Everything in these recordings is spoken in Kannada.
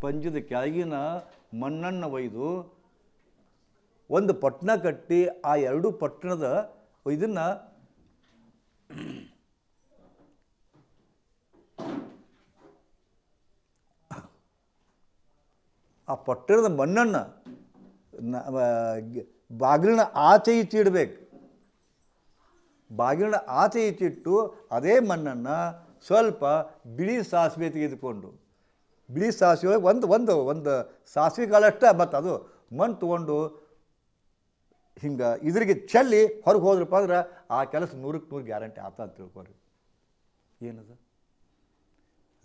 ಪಂಜದ ಕೆಳಗಿನ ಮಣ್ಣನ್ನು ಒಯ್ದು ಒಂದು ಪಟ್ಟಣ ಕಟ್ಟಿ ಆ ಎರಡು ಪಟ್ಟಣದ ಇದನ್ನು ಆ ಪಟ್ಟಣದ ಮಣ್ಣನ್ನು ಬಾಗಿಲಿನ ಆಚೆ ಈಚೆ ಇಡಬೇಕು. ಬಾಗಿಲಿನ ಆಚೆ ಈಚಿಟ್ಟು ಅದೇ ಮಣ್ಣನ್ನು ಸ್ವಲ್ಪ ಬಿಳಿ ಸಾಸಿವೆ ತೆಗೆದುಕೊಂಡು ಬಿಳಿ ಸಾಸಿವೆ ಒಳಗೆ ಒಂದು ಒಂದು ಒಂದು ಸಾಸಿವೆ ಕಾಳಷ್ಟೇ ಮತ್ತು ಅದು ಮಣ್ಣು ತೊಗೊಂಡು ಹಿಂಗೆ ಇದ್ರಿಗೆ ಚೆಲ್ಲಿ ಹೊರಗೆ ಹೋದ್ರಪ್ಪ ಅಂದ್ರೆ ಆ ಕೆಲಸ ನೂರಕ್ಕೆ ನೂರು ಗ್ಯಾರಂಟಿ ಆತ ಅಂತ ತಿಳ್ಕೊರಿ ಏನದು?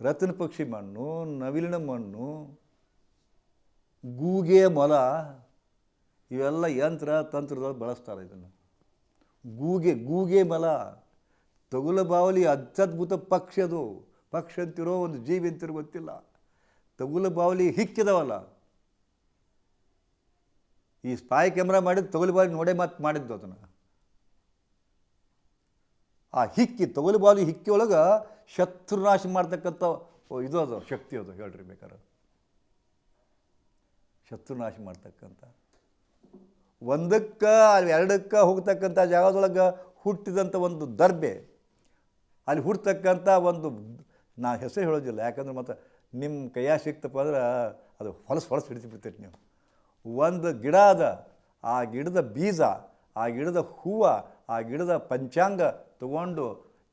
ರತ್ನ ಪಕ್ಷಿ ಮಣ್ಣು, ನವಿಲಿನ ಮಣ್ಣು, ಗೂಗೆ ಮೊಲ, ಇವೆಲ್ಲ ಯಂತ್ರ ತಂತ್ರದೊಳಗೆ ಬಳಸ್ತಾರೆ ಇದನ್ನು. ಗೂಗೆ ಗೂಗೆ ಮಲ, ತಗುಲ ಬಾವಲಿ ಅತ್ಯದ್ಭುತ ಪಕ್ಷಿ ಅದು. ಪಕ್ಷಿ ಅಂತಿರೋ ಒಂದು ಜೀವಿ ಅಂತಿರೋ ಗೊತ್ತಿಲ್ಲ. ತಗುಲ ಬಾವಲಿ ಹಿಕ್ಕಿದವಲ್ಲ. ಈ ಸ್ಪಾಯ್ ಕ್ಯಾಮ್ರಾ ಮಾಡಿದ್ದು ತಗುಲು ಬಾವಲಿ ನೋಡೇ ಮತ್ತು ಮಾಡಿದ್ದು ಅದನ್ನು. ಆ ಹಿಕ್ಕಿ, ತಗುಲು ಬಾವಲಿ ಹಿಕ್ಕಿ ಒಳಗೆ ಶತ್ರುನಾಶ ಮಾಡ್ತಕ್ಕಂಥ ಇದು ಅದು, ಶಕ್ತಿ ಅದು ಹೇಳ್ರಿ ಬೇಕಾದ್ರೆ ಶತ್ರುನಾಶ ಮಾಡ್ತಕ್ಕಂಥ ಒಂದಕ್ಕೆ, ಅಲ್ಲಿ ಎರಡಕ್ಕೆ ಹೋಗ್ತಕ್ಕಂಥ ಜಾಗದೊಳಗೆ ಹುಟ್ಟಿದಂಥ ಒಂದು ದರ್ಬೆ. ಅಲ್ಲಿ ಹುಡ್ತಕ್ಕಂಥ ಒಂದು, ನಾ ಹೆಸರು ಹೇಳೋದಿಲ್ಲ, ಯಾಕಂದ್ರೆ ಮತ್ತು ನಿಮ್ಮ ಕೈಯಾಗ ಸಿಕ್ತಪ್ಪ ಅಂದ್ರೆ ಅದು ಹೊಲಸು ಹೊಲಸು ಹಿಡಿಸಿಬಿಡ್ತೀರಿ ನೀವು. ಒಂದು ಗಿಡ ಅದ ಆ ಗಿಡದ ಬೀಜ, ಆ ಗಿಡದ ಹೂವು, ಆ ಗಿಡದ ಪಂಚಾಂಗ ತಗೊಂಡು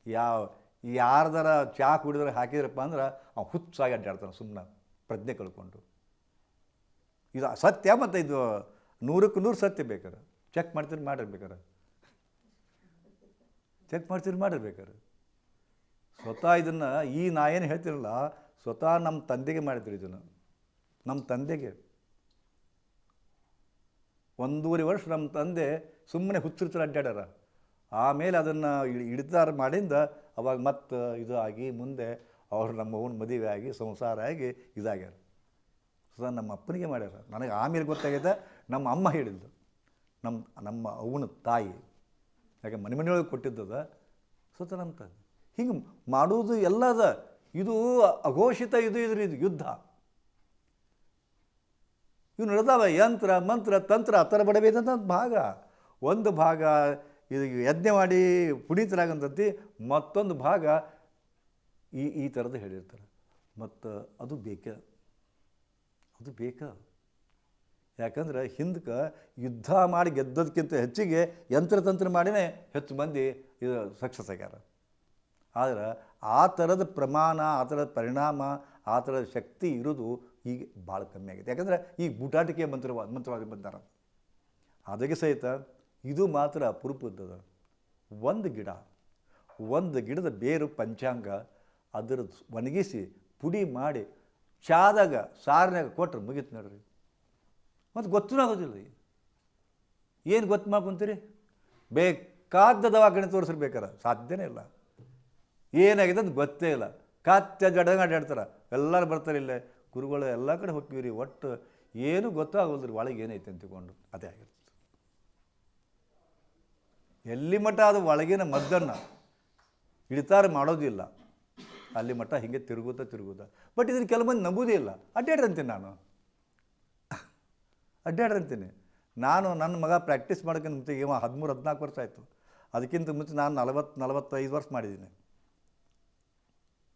ಯಾವ, ಯಾರ್ದಾರ ಚಾ ಕುಡಿದ್ರೆ ಹಾಕಿದ್ರಪ್ಪ ಅಂದ್ರೆ ಅವ್ನು ಹುಚ್ಚಾಗಿ ಅಡ್ಡಾಡ್ತಾನೆ ಸುಮ್ಮನೆ ಪ್ರಜ್ಞೆ ಕಳ್ಕೊಂಡು. ಇದು ಸತ್ಯ ಮತ್ತು ಇದು ನೂರಕ್ಕೆ ನೂರು ಸತ್ಯ ಬೇಕಾರೆ ಚೆಕ್ ಮಾಡ್ತೀರಿ ಮಾಡಿರ್ಬೇಕಾರೆ ಚೆಕ್ ಮಾಡ್ತೀರಿ ಮಾಡಿರ್ಬೇಕಾರೆ ಸ್ವತಃ ಇದನ್ನು ಈ ನಾ ಏನು ಹೇಳ್ತೀರಲ್ಲ ಸ್ವತಃ ನಮ್ಮ ತಂದೆಗೆ ಮಾಡಿದ್ರು ಇದನ್ನು. ನಮ್ಮ ತಂದೆಗೆ. ಒಂದೂವರೆ ವರ್ಷ ನಮ್ಮ ತಂದೆ ಸುಮ್ಮನೆ ಹುಚ್ಚುಚ್ಚರು ಅಡ್ಡಾಡ್ಯಾರ. ಆಮೇಲೆ ಅದನ್ನು ಹಿಡಿತಾರ ಮಾಡಿಂದ ಅವಾಗ ಮತ್ತೆ ಇದು ಆಗಿ ಮುಂದೆ ಅವರು ನಮ್ಮ ಅವ್ನ ಮದುವೆ ಆಗಿ ಸಂಸಾರ ಆಗಿ ಇದಾಗ್ಯಾರ. ಸ್ವತಃ ನಮ್ಮ ಅಪ್ಪನಿಗೆ ಮಾಡ್ಯಾರ. ನನಗೆ ಆಮೇಲೆ ಗೊತ್ತಾಗೈತೆ ನಮ್ಮ ಅಮ್ಮ ಹೇಳಿದ್ದು. ನಮ್ಮ ನಮ್ಮ ಅವನ ತಾಯಿ. ಯಾಕೆ ಮನೆ ಮನೆಯೊಳಗೆ ಕೊಟ್ಟಿದ್ದದ ಸ್ವತಃ ನಮ್ಮ ತಂದೆ. ಹಿಂಗೆ ಮಾಡೋದು ಎಲ್ಲದ ಇದು ಅಘೋಷಿತ, ಇದು ಇದ್ರಿ ಇದು ಯುದ್ಧ. ಇವು ನಡೆದಾವ ಯಂತ್ರ, ಮಂತ್ರ, ತಂತ್ರ, ಆ ಥರ ಬಡಬೇಕಂತ ಭಾಗ. ಒಂದು ಭಾಗ ಇದು ಯಜ್ಞ ಮಾಡಿ ಪುನೀತರಾಗಂತಂತಿ, ಮತ್ತೊಂದು ಭಾಗ ಈ ಈ ಥರದ್ದು ಹೇಳಿರ್ತಾರೆ. ಮತ್ತು ಅದು ಬೇಕು. ಅದು ಬೇಕಾ. ಯಾಕಂದ್ರೆ ಹಿಂದಕ್ಕೆ ಯುದ್ಧ ಮಾಡಿ ಗೆದ್ದದಕ್ಕಿಂತ ಹೆಚ್ಚಿಗೆ ಯಂತ್ರತಂತ್ರ ಮಾಡಿನೇ ಹೆಚ್ಚು ಮಂದಿ ಇದು ಸಕ್ಸಸ್ ಆಗ್ಯಾರ. ಆದ್ರೆ ಆ ಥರದ ಪ್ರಮಾಣ, ಆ ಥರದ ಪರಿಣಾಮ, ಆ ಥರದ ಶಕ್ತಿ ಇರೋದು ಈಗ ಭಾಳ ಕಮ್ಮಿ ಆಗಿದೆ. ಯಾಕಂದ್ರೆ ಈಗ ಬೂಟಾಟಿಕೆ ಮಂತ್ರವ ಮಂತ್ರವಾದಿ ಬಂದಾರ. ಅದಕ್ಕೆ ಸಹಿತ ಇದು ಮಾತ್ರ ಅಪರೂಪದ್ದದ ಒಂದು ಗಿಡ, ಒಂದು ಗಿಡದ ಬೇರು ಪಂಚಾಂಗ ಅದರದ್ದು ಒಣಗಿಸಿ ಪುಡಿ ಮಾಡಿ ಚಾದಾಗ ಸಾರಿನಾಗ ಕೊಟ್ರೆ ಮುಗೀತು ನೋಡ್ರಿ. ಮತ್ತು ಗೊತ್ತೂ ಆಗೋದಿಲ್ಲ ಏನು ಗೊತ್ತು ಮಾಡ್ಕೊಂತೀರಿ? ಬೇಕಾದ ದವಾಖಾನೆ ತೋರಿಸಿರ್ಬೇಕಾರ. ಸಾಧ್ಯನೇ ಇಲ್ಲ. ಏನಾಗಿದೆ ಅಂತ ಗೊತ್ತೇ ಇಲ್ಲ. ಕಾತ್ಯ ಜಡಂಗ ಅಡ್ಡಾಡ್ತಾರೆ ಎಲ್ಲರೂ ಬರ್ತಾರೆ ಇಲ್ಲೇ. ಗುರುಗಳು, ಎಲ್ಲ ಕಡೆ ಹೋಗ್ತೀವಿ ರೀ ಒಟ್ಟು ಏನೂ ಗೊತ್ತಾಗೋದಿಲ್ಲ ರೀ ಒಳಗೆ ಏನೈತೆ ಅಂತ ತಿಳ್ಕೊಂಡು ಅದೇ ಆಗಿರ್ತದೆ. ಎಲ್ಲಿ ಮಠ ಅದು ಒಳಗಿನ ಮದ್ದನ್ನು ಹಿಡಿತಾರ ಮಾಡೋದಿಲ್ಲ. ಅಲ್ಲಿ ಮಠ ಹಿಂಗೆ ತಿರುಗುತ್ತಾ ತಿರುಗುತ್ತಾ. ಬಟ್ ಇದನ್ನು ಕೆಲವು ಮಂದಿ ನಂಬುವುದೇ ಇಲ್ಲ. ಅಡ್ಡಾಡ್ರಂತೀನಿ ನಾನು. ಅಡ್ಡಾಡ್ರಂತೀನಿ. ನಾನು ನನ್ನ ಮಗ ಪ್ರಾಕ್ಟೀಸ್ ಮಾಡೋಕ್ಕಿಂತ ಮುಂಚೆ ಇವ ಹದಿಮೂರು, ಹದಿನಾಲ್ಕು ವರ್ಷ ಆಯಿತು. ಅದಕ್ಕಿಂತ ಮುಂಚೆ ನಾನು ನಲವತ್ತು, ನಲವತ್ತೈದು ವರ್ಷ ಮಾಡಿದ್ದೀನಿ.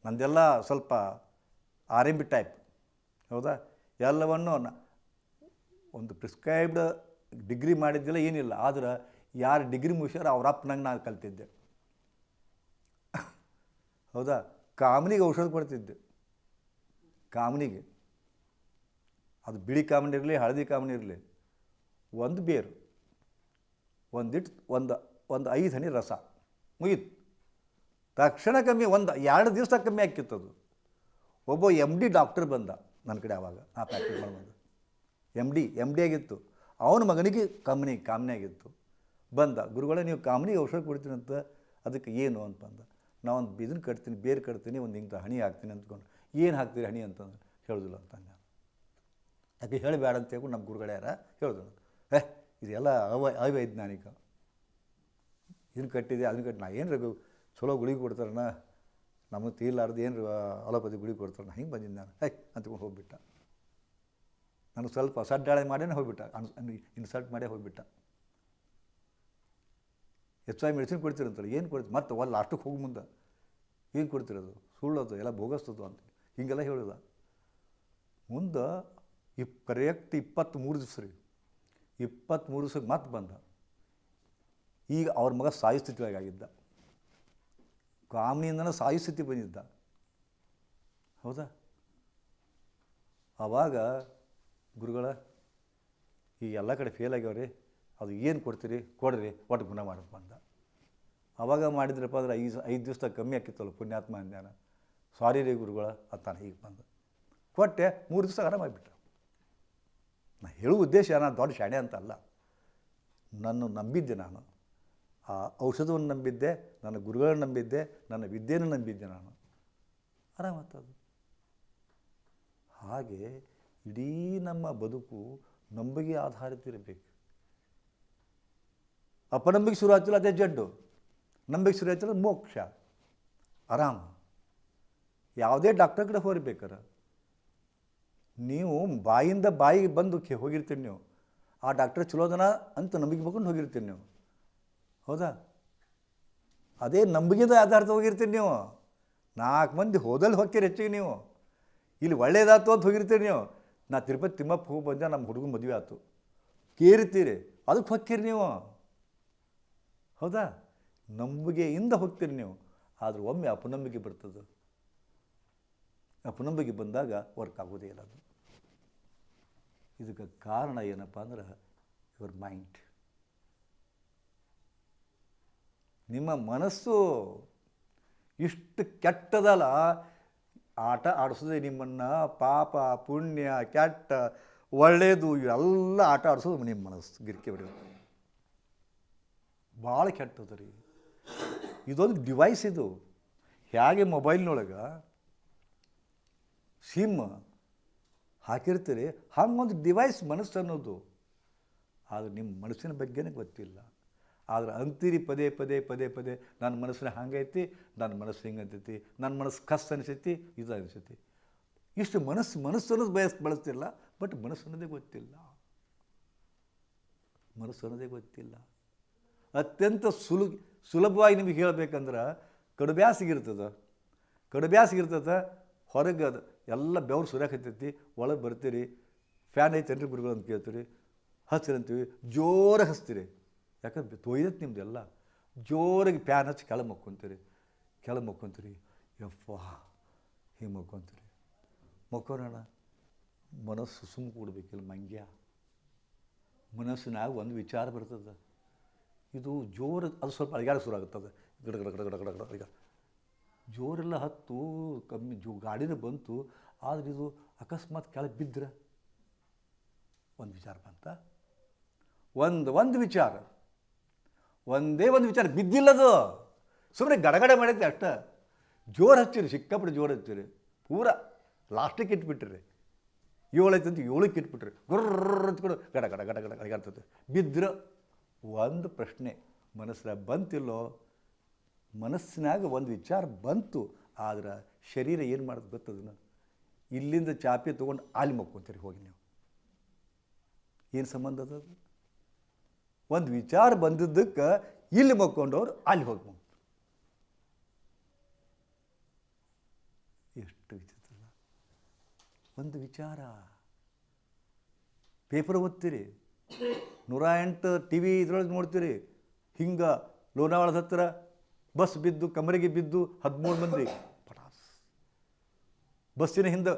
ನಂದೆಲ್ಲ ಸ್ವಲ್ಪ ಆರ್ ಎಂ ಬಿ ಟೈಪ್ ಹೌದಾ? ಎಲ್ಲವನ್ನು ಒಂದು ಪ್ರಿಸ್ಕ್ರೈಬ್ಡ್ ಡಿಗ್ರಿ ಮಾಡಿದ್ದಿಲ್ಲ, ಏನಿಲ್ಲ. ಆದ್ರೆ ಯಾರು ಡಿಗ್ರಿ ಮುಗಿಸ್ಯಾರ ಅವ್ರ ಅಪ್ಪನಂಗೆ ನಾನು ಕಲ್ತಿದ್ದೆ. ಹೌದಾ? ಕಾಮನಿಗೆ ಔಷಧ ಕೊಡ್ತಿದ್ದೆ. ಕಾಮನಿಗೆ. ಅದು ಬಿಳಿ ಕಾಮನಿ ಇರಲಿ, ಹಳದಿ ಕಾಮನಿ ಇರಲಿ. ಒಂದು ಬೇರು ಒಂದಿಟ್ಟು ಒಂದು ಒಂದು ಐದು ಹನಿ ರಸ ಮುಗೀತು. ತಕ್ಷಣ ಕಮ್ಮಿ ಒಂದು, ಎರಡು ದಿವಸ ಕಮ್ಮಿ ಆಕ್ಕಿತ್ತದು ಒಬ್ಬ ಎಂ ಡಿ ಡಾಕ್ಟರ್ ಬಂದ ನನ್ನ ಕಡೆ ಆವಾಗ, ಆ ಪ್ರಾಕ್ಟೀಸ್ ಬಂದ. ಎಂ ಡಿ ಎಂ ಡಿ ಆಗಿತ್ತು. ಅವನ ಮಗನಿಗೆ ಕಾಮನಿ ಕಾಮನಿ ಆಗಿತ್ತು. ಬಂದ, ಗುರುಗಳ ನೀವು ಕಾಮನಿಗೆ ಔಷಧ ಕೊಡ್ತೀನಿ ಅಂತ, ಅದಕ್ಕೆ ಏನು ಅಂತ ಬಂದ. ನಾನು ಇದನ್ನು ಕಟ್ತೀನಿ, ಬೇರೆ ಕಟ್ತೀನಿ, ಒಂದು ಇಂಥ ಹಣಿ ಹಾಕ್ತೀನಿ ಅಂದ್ಕೊಂಡು, ಏನು ಹಾಕ್ತೀರಿ ಹಣಿ ಅಂತಂದ್ರೆ ಹೇಳೋದಿಲ್ಲ ಅಂತ ನಾನು ಅದಕ್ಕೆ ಹೇಳಬೇಡ ಅಂತ ಹೇಳ್ಕೊಂಡು ನಮ್ಮ ಗುರುಗಳು ಯಾರ? ಹೇಳಿದ್ರು ಏ, ಇದೆಲ್ಲ ಅವ ಅವೈಜ್ಞಾನಿಕ ಇದನ್ನು ಕಟ್ಟಿದೆ ಅದನ್ನು ಕಟ್ಟಿ ನಾ ಏನು ಚಲೋ ಗುಳಿಗೆ ಕೊಡ್ತಾರಣ್ಣ. ನಮಗೆ ತೀರ್ಲಾರ್ದು ಏನು ಅಲೋಪತಿ ಗುಳಿಗೆ ಕೊಡ್ತಾರಣ್ಣ. ಹಿಂಗೆ ಬಂದಿದ್ದು ನಾನು. ಹೈ, ಅಂತಕೊಂಡು ಹೋಗ್ಬಿಟ್ಟ. ನಾನು ಸ್ವಲ್ಪ ಸಡ್ಡಾಳೆ ಮಾಡೇ ಹೋಗ್ಬಿಟ್ಟ. ಅನ್ಸ್ ಇನ್ಸಲ್ಟ್ ಮಾಡೇ ಹೋಗ್ಬಿಟ್ಟ. ಐ ಮೆಡಿಸಿನ್ ಕೊಡ್ತೀರಂತಲ್ಲ, ಏನು ಕೊಡ್ತೀರಿ ಮತ್ತೆ ಒಂದು ಲಾಸ್ಟಿಗೆ ಹೋಗಿ ಮುಂದೆ. ಏನು ಕೊಡ್ತಿರೋದು ಸುಳ್ಳೋದು, ಎಲ್ಲ ಭೋಗಸ್ತದು ಅಂತ. ಹೀಗೆಲ್ಲ ಹೇಳಿದ. ಮುಂದೆ ಇಪ್ ಕರೆಕ್ಟ್ ಇಪ್ಪತ್ತ್ಮೂರು ದಿವಸ ರೀ. ಇಪ್ಪತ್ತ್ಮೂರು ದಿವ್ಸಕ್ಕೆ ಮತ್ತೆ ಬಂದ. ಈಗ ಅವ್ರ ಮಗ ಸಾಯಿ ಸ್ಥಿತಿಯಾಗಿದ್ದ ಕಾಮನಿಯಿಂದನೇ ಸಾಯಿಸುತ್ತಿ ಬಂದಿದ್ದ. ಹೌದಾ? ಆವಾಗ ಗುರುಗಳ, ಈ ಎಲ್ಲ ಕಡೆ ಫೇಲ್ ಆಗ್ಯಾವ್ರಿ, ಅದು ಏನು ಕೊಡ್ತೀರಿ? ಕೊಡ್ರಿ, ಒಟ್ಟು ಗುಣ ಮಾಡಕ್ಕೆ ಬಂದ ಆವಾಗ ಮಾಡಿದ್ರಪ್ಪ ಅಂದ್ರೆ ಐದು ಐದು ದಿವಸ ಕಮ್ಮಿ ಆಕಿತ್ತಲ್ಲ ಪುಣ್ಯಾತ್ಮ ಅಂದ್ಯಾನ. ಸಾರಿ ರೀ ಗುರುಗಳ, ಅಂತಾನೆ ಹೀಗೆ ಬಂದ. ಕೊಟ್ಟೆ, ಮೂರು ದಿವಸ ಆರಾಮಾಗಿಬಿಟ್ಟ ನಾನು ಹೇಳುವ ಉದ್ದೇಶ ನಾನು ದೊಡ್ಡ ಶಾಣೆ ಅಂತ ಅಲ್ಲ ನನ್ನ ನಂಬಿದ್ದೆ ನಾನು. ಆ ಔಷಧವನ್ನು ನಂಬಿದ್ದೆ, ನನ್ನ ಗುರುಗಳನ್ನು ನಂಬಿದ್ದೆ, ನನ್ನ ವಿದ್ಯೆಯನ್ನು ನಂಬಿದ್ದೆ ನಾನು. ಆರಾಮತ್ತದು ಹಾಗೆ ಇಡೀ ನಮ್ಮ ಬದುಕು ನಂಬಿಕೆ ಆಧಾರಿತ ಇರಬೇಕು ಅಪನಂಬಿಕೆ ಶುರು ಆಗ್ತಿಲ್ಲ ಅದೇ ಜಡ್ಡು. ನಂಬಿಕೆ ಶುರು ಆಯ್ತಲ್ಲ ಮೋಕ್ಷ. ಆರಾಮ. ಯಾವುದೇ ಡಾಕ್ಟರ್ ಕಡೆ ಹೋಗ್ಬೇಕಾರೆ ನೀವು ಬಾಯಿಂದ ಬಾಯಿಗೆ ಬಂದು ಹೋಗಿರ್ತೀನಿ ನೀವು. ಆ ಡಾಕ್ಟರ್ ಚಲೋದನ ಅಂತ ನಂಬಿಕೆ ಮಾಡ್ಕೊಂಡು ಹೋಗಿರ್ತೀನಿ ನೀವು. ಹೌದಾ? ಅದೇ ನಂಬಿಕೆದ ಆಧಾರದ ಹೋಗಿರ್ತೀರಿ ನೀವು. ನಾಲ್ಕು ಮಂದಿ ಹೋದಲ್ಲಿ ಹೋಗ್ತೀರಿ ಹೆಚ್ಚಿಗೆ ನೀವು. ಇಲ್ಲಿ ಒಳ್ಳೇದಾಯ್ತು ಅಂತ ಹೋಗಿರ್ತೀರಿ ನೀವು. ನಾ ತಿರುಪತಿ ತಿಮ್ಮಪ್ಪ ಹೋಗಿ ಬಂದೆ, ನಮ್ಮ ಹುಡುಗನ ಮದುವೆ ಆಯ್ತು. ಕೇರಿತೀರಿ. ಅದಕ್ಕೆ ಹೊಕ್ಕಿರಿ ನೀವು. ಹೌದಾ? ನಂಬಿಕೆಯಿಂದ ಹೋಗ್ತೀರಿ ನೀವು. ಆದ್ರೆ ಒಮ್ಮೆ ಅಪನಂಬಿಕೆ ಬರ್ತದೆ. ಅಪನಂಬಿಕೆ ಬಂದಾಗ ವರ್ಕ್ ಆಗೋದೇ ಇಲ್ಲ ಅದು. ಇದಕ್ಕೆ ಕಾರಣ ಏನಪ್ಪ ಅಂದ್ರೆ ಯುವರ್ ಮೈಂಡ್ ನಿಮ್ಮ ಮನಸ್ಸು ಇಷ್ಟು ಕೆಟ್ಟದಲ್ಲ. ಆಟ ಆಡಿಸೋದೆ ನಿಮ್ಮನ್ನು, ಪಾಪ, ಪುಣ್ಯ, ಕೆಟ್ಟ ಒಳ್ಳೆಯದು ಇವೆಲ್ಲ ಆಟ ಆಡಿಸೋದು ನಿಮ್ಮ ಮನಸ್ಸು ಗಿರಿಕೆ ಬಿಡಿ ಭಾಳ ಕೆಟ್ಟದ ರೀ. ಇದೊಂದು ಡಿವೈಸ್ ಇದು. ಹೇಗೆ ಮೊಬೈಲ್ನೊಳಗೆ ಸಿಮ್ ಹಾಕಿರ್ತೀರಿ, ಹಂಗೊಂದು ಡಿವೈಸ್ ಮನಸ್ಸು ಅನ್ನೋದು. ಆದರೆ ನಿಮ್ಮ ಮನಸ್ಸಿನ ಬಗ್ಗೆನೇ ಗೊತ್ತಿಲ್ಲ. ಆದ್ರೆ ಅಂತೀರಿ ಪದೇ ಪದೇ ಪದೇ ಪದೇ ನನ್ನ ಮನಸ್ಸಿನ ಹಂಗೈತಿ ನನ್ನ ಮನಸ್ಸು ಹಿಂಗೆ ಅಂತೈತಿ, ನನ್ನ ಮನಸ್ಸು ಕಸ್ ಅನಿಸೈತಿ, ಇದು ಅನಿಸೈತಿ. ಇಷ್ಟು ಮನಸ್ಸು ಮನಸ್ಸು ಅನ್ನೋದು ಬಯಸ್, ಬಳಸ್ತಿಲ್ಲ ಬಟ್ ಮನಸ್ಸು ಅನ್ನೋದೇ ಗೊತ್ತಿಲ್ಲ. ಮನಸ್ಸು ಅನ್ನೋದೇ ಗೊತ್ತಿಲ್ಲ. ಅತ್ಯಂತ ಸುಲು, ಸುಲಭವಾಗಿ ನಿಮಗೆ ಹೇಳಬೇಕಂದ್ರೆ ಕಡುಬ್ಯಾಸಿಗಿರ್ತದೆ ಕಡುಬ್ಯಾಸಿಗಿರ್ತದೆ ಹೊರಗೆ ಅದು ಎಲ್ಲ ಬೆವ್ರು ಸುರಿಯಾಕತ್ತೈತಿ, ಒಳಗೆ ಬರ್ತೀರಿ, ಫ್ಯಾನ್ ಐತೆ ಗುರುಗಳು ಅಂತ ಕೇಳ್ತೀರಿ ಹಚ್ಚಿರಿ ಅಂತೀವಿ, ಜೋರಾಗಿ ಹಚ್ತೀರಿ. ಯಾಕಂದ್ರೆ ತೊಯ್ದೈತೆ ನಿಮ್ಮದೆಲ್ಲ ಜೋರಾಗಿ ಪ್ಯಾನ್ ಹಚ್ಚಿ ಕೆಳ ಮಕ್ಕೊಂತೀರಿ. ಕೆಳ ಮಕ್ಕೊಂತೀರಿ. ಯಪ್ಪ ಹಿಂಗೆ ಮಕ್ಕೊಂತೀರಿ. ಮಕ್ಕೋಣ ಮನಸ್ಸು ಸುಮ್ಮ ಕೊಡ್ಬೇಕಿಲ್ಲ ಮಂಗ್ಯ. ಮನಸ್ಸಿನಾಗ ಒಂದು ವಿಚಾರ ಬರ್ತದೆ. ಇದು ಜೋರು ಅದು ಸ್ವಲ್ಪ ಅಳಗಾಡ ಶುರು ಆಗುತ್ತದೆ. ಗಡ ಗಡ ಗಡ ಗಡ ಗಡ ಗಡ ಜೋರೆಲ್ಲ ಹತ್ತು, ಕಮ್ಮಿ ಜೋ, ಗಾಡಿನ ಬಂತು, ಆದರೆ ಇದು ಅಕಸ್ಮಾತ್ ಕೆಳಗೆ ಬಿದ್ದರೆ ಒಂದು ವಿಚಾರ ಬಂತ. ಒಂದು ಒಂದು ವಿಚಾರ. ಒಂದೇ ಒಂದು ವಿಚಾರ, ಬಿದ್ದಿಲ್ಲದು. ಸುಮ್ಮನೆ ಗಡಗಡೆ ಮಾಡಿದ್ರೆ ಅಷ್ಟ. ಜೋರು ಹಚ್ಚಿರಿ, ಸಿಕ್ಕಾಪಟ್ಟು ಜೋರು ಹಚ್ಚಿರಿ. ಪೂರ ಲಾಸ್ಟಿಗೆ ಇಟ್ಬಿಟ್ರಿ. ಏಳೈತೆ ಅಂತ ಏಳಕ್ಕೆ ಇಟ್ಬಿಟ್ರಿ. ಗುರ್ರ ಕೂಡ ಗಡ ಗಡ ಗಡ ಗಡ ಗಡಗಾಡ್ತದೆ ಬಿದ್ದರೆ ಒಂದು ಪ್ರಶ್ನೆ ಮನಸ್ಸಿನಾಗ ಬಂತಿಲ್ಲೋ? ಮನಸ್ಸಿನಾಗ ಒಂದು ವಿಚಾರ ಬಂತು, ಆದ್ರೆ ಶರೀರ ಏನು ಮಾಡೋದು ಗೊತ್ತದನ್ನ ಇಲ್ಲಿಂದ ಚಾಪೆ ತೊಗೊಂಡು ಅಲ್ಲಿ ಮಕ್ಕೊಂತೀರಿ, ಹೋಗಿ ನೀವು. ಏನು ಸಂಬಂಧ ಅದು? ಒಂದು ವಿಚಾರ ಬಂದಿದ್ದಕ್ಕೆ ಇಲ್ಲಿ ಮಕ್ಕೊಂಡವ್ರು ಅಲ್ಲಿ ಹೋಗ್ಬೋದು. ಎಷ್ಟು ವಿಚಿತ್ರ ಒಂದು ವಿಚಾರ. ಪೇಪರ್ ಓದ್ತೀರಿ. ನೂರ ಎಂಟು ಟಿ ವಿ ಇದ್ರೊಳಗೆ ನೋಡ್ತೀರಿ. ಹಿಂಗೆ ಲೋನಾವಳದ ಹತ್ತಿರ ಬಸ್ ಬಿದ್ದು ಕಮರಿಗೆ ಬಿದ್ದು ಹದಿಮೂರು ಮಂದಿ. ಪಟಾಸ್. ಬಸ್ಸಿನ ಹಿಂದೆ,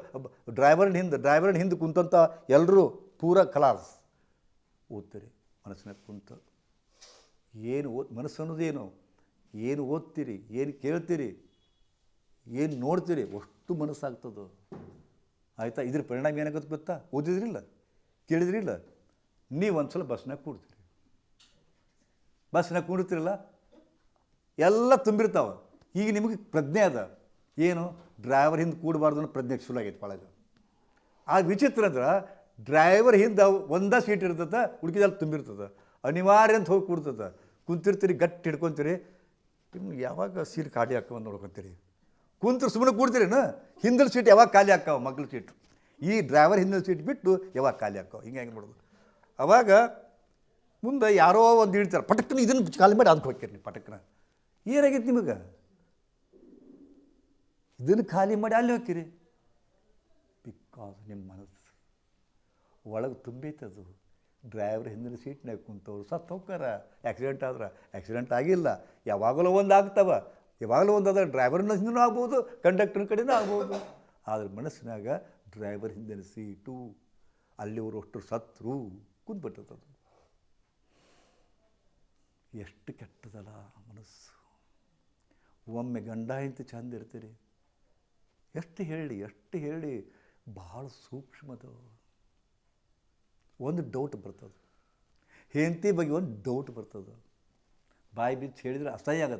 ಡ್ರೈವರ್ನ ಹಿಂದೆ ಡ್ರೈವರ್ನ ಹಿಂದೆ ಕುಂತಂಥ ಎಲ್ಲರೂ ಪೂರ ಕಲಾಸ್ ಓದ್ತೀರಿ. ಮನಸ್ಸಿನಾಗ ಕುಂತು, ಏನು ಓದ್, ಮನಸ್ಸು ಅನ್ನೋದೇನು ಏನು? ಓದ್ತೀರಿ? ಏನು ಕೇಳ್ತೀರಿ? ಏನು ನೋಡ್ತೀರಿ? ಅಷ್ಟು ಮನಸ್ಸಾಗ್ತದೋ? ಆಯಿತಾ? ಇದ್ರ ಪರಿಣಾಮ ಏನಾಗುತ್ತೆ ಗೊತ್ತಾ? ಓದಿದ್ರಿಲ್ಲ? ಕೇಳಿದ್ರಿಲ್ಲ? ನೀವು ಒಂದು ಸಲ ಬಸ್ನಾಗ ಕೂಡ್ತೀರಿ ಬಸ್ನಾಗ ಕೂಡಿರ್ತೀರಲ್ಲ ಎಲ್ಲ ತುಂಬಿರ್ತಾವೆ. ಈಗ ನಿಮಗೆ ಪ್ರಜ್ಞೆ ಅದ. ಏನು? ಡ್ರೈವರ್ ಹಿಂದೆ ಕೂಡಬಾರ್ದು ಅನ್ನೋ ಪ್ರಜ್ಞೆ ಶುರು ಆಗೈತೆ ಒಳಗೆ ಆ ವಿಚಿತ್ರ ಅಂದ್ರೆ ಡ್ರೈವರ್ ಹಿಂದೆ ಒಂದೇ ಸೀಟ್ ಇರ್ತದೆ ಹುಡುಕಿದಲ್ಲಿ ತುಂಬಿರ್ತದೆ. ಅನಿವಾರ್ಯ ಅಂತ ಹೋಗಿ ಕೂಡ್ತದೆ. ಕುಂತಿರ್ತೀರಿ, ಗಟ್ಟಿ ಹಿಡ್ಕೊತೀರಿ. ನಿಮ್ಗೆ ಯಾವಾಗ ಸೀಟ್ ಖಾಲಿ ಹಾಕವ ನೋಡ್ಕೊತೀರಿ. ಕುಂತರು ಸುಮ್ಮನೆ ಕೂಡ್ತೀರೇನು? ಹಿಂದಿನ ಸೀಟ್ ಯಾವಾಗ ಖಾಲಿ ಹಾಕಾವ ಮಗ್ಳ ಸೀಟು. ಈ ಡ್ರೈವರ್ ಹಿಂದಿನ ಸೀಟ್ ಬಿಟ್ಟು ಯಾವಾಗ ಖಾಲಿ ಹಾಕೋ ಹಿಂಗೆ ಹೆಂಗೆ ಮಾಡೋದು. ಅವಾಗ ಮುಂದೆ ಯಾರೋ ಒಂದು ಇಳ್ತಾರೆ ಪಟಕ್ನ ಇದನ್ನು ಖಾಲಿ ಮಾಡಿ ಅದಕ್ಕೆ ಹೋಗ್ತೀರಿ ನೀವು, ಪಟಕ್ನ. ಏನಾಗೈತೆ ನಿಮಗೆ? ಇದನ್ನು ಖಾಲಿ ಮಾಡಿ ಅಲ್ಲಿ ಹೋಗ್ತೀರಿ. ಬಿಕಾಸ್ ನಿಮ್ಮ ಮನಸ್ಸು ಒಳಗೆ ಅದು. ಡ್ರೈವರ್ ಹಿಂದಿನ ಸೀಟ್ನಾಗ ಕುಂತವ್ರು ಸತ್ತು ಹೋಗ್ತಾರ ಆಕ್ಸಿಡೆಂಟ್ ಆದ್ರೆ ಆಕ್ಸಿಡೆಂಟ್ ಆಗಿಲ್ಲ. ಯಾವಾಗಲೂ ಒಂದು ಆಗ್ತಾವ. ಯಾವಾಗಲೂ ಒಂದು ಅದ ಡ್ರೈವರ್ನ ಹಿಂದೂ ಆಗ್ಬೋದು ಕಂಡಕ್ಟರ್ನ ಕಡೆನೂ ಆಗ್ಬೋದು. ಆದ್ರೆ ಮನಸ್ಸಿನಾಗ ಡ್ರೈವರ್ ಹಿಂದಿನ ಸೀಟು, ಅಲ್ಲಿವರು ಅಷ್ಟು ಸತ್ರು ಕುಂತ್ಬಿಟ್ಟದ ಎಷ್ಟು ಕೆಟ್ಟದಲ್ಲ ಮನಸ್ಸು. ಒಮ್ಮೆ ಗಂಡ ಇಂತ ಚಂದ ಇರ್ತೀರಿ. ಎಷ್ಟು ಹೇಳಿ ಎಷ್ಟು ಹೇಳಿ, ಭಾಳ ಸೂಕ್ಷ್ಮದ ಒಂದು ಡೌಟ್ ಬರ್ತದೆ. ಹೆಂಡತಿ ಬಗ್ಗೆ ಒಂದು ಡೌಟ್ ಬರ್ತದೆ. ಬಾಯಿ ಬಿಚ್ಚಿ ಹೇಳಿದರೆ ಅಸಹ್ಯ ಆಗತ್ತೆ.